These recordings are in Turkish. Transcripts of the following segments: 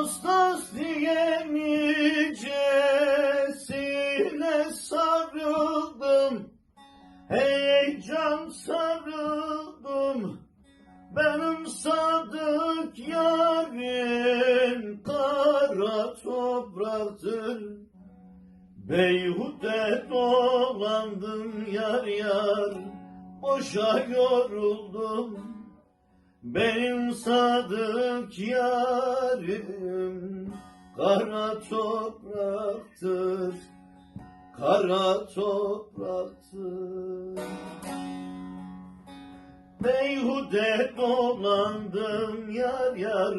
Ağustos diye nicesine sarıldım. Heyecan sarıldım. Benim sadık yarim Kara topraktır. Beyhude dolandım yar yar Boşa yoruldum benim sadık yarim kara topraktır, kara topraktır. Beyhude dolandım yar yar,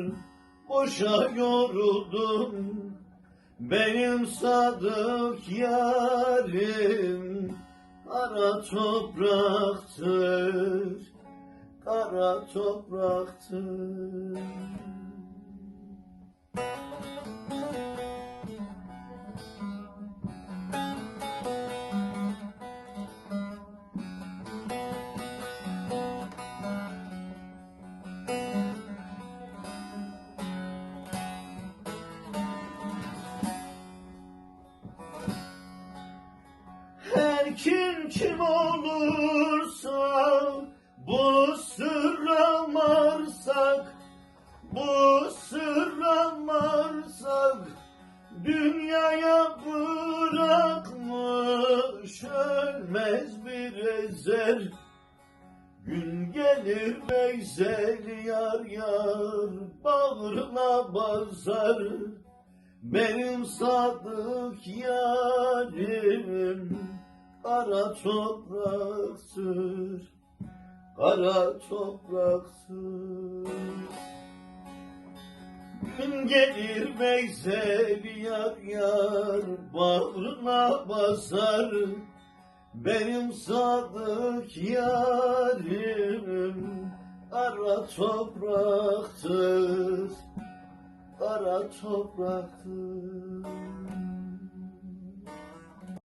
boşa yoruldum. Benim sadık yarim kara topraktır kara topraktır. Her kim kim olursa ölmez bir ezer Gün gelir Veysel yar yar bağrına basar benim sadık yarim kara topraktır, kara topraktır. Gelir Veysel yar yar bağrına basar benim sadık yarim kara topraktır kara topraktır.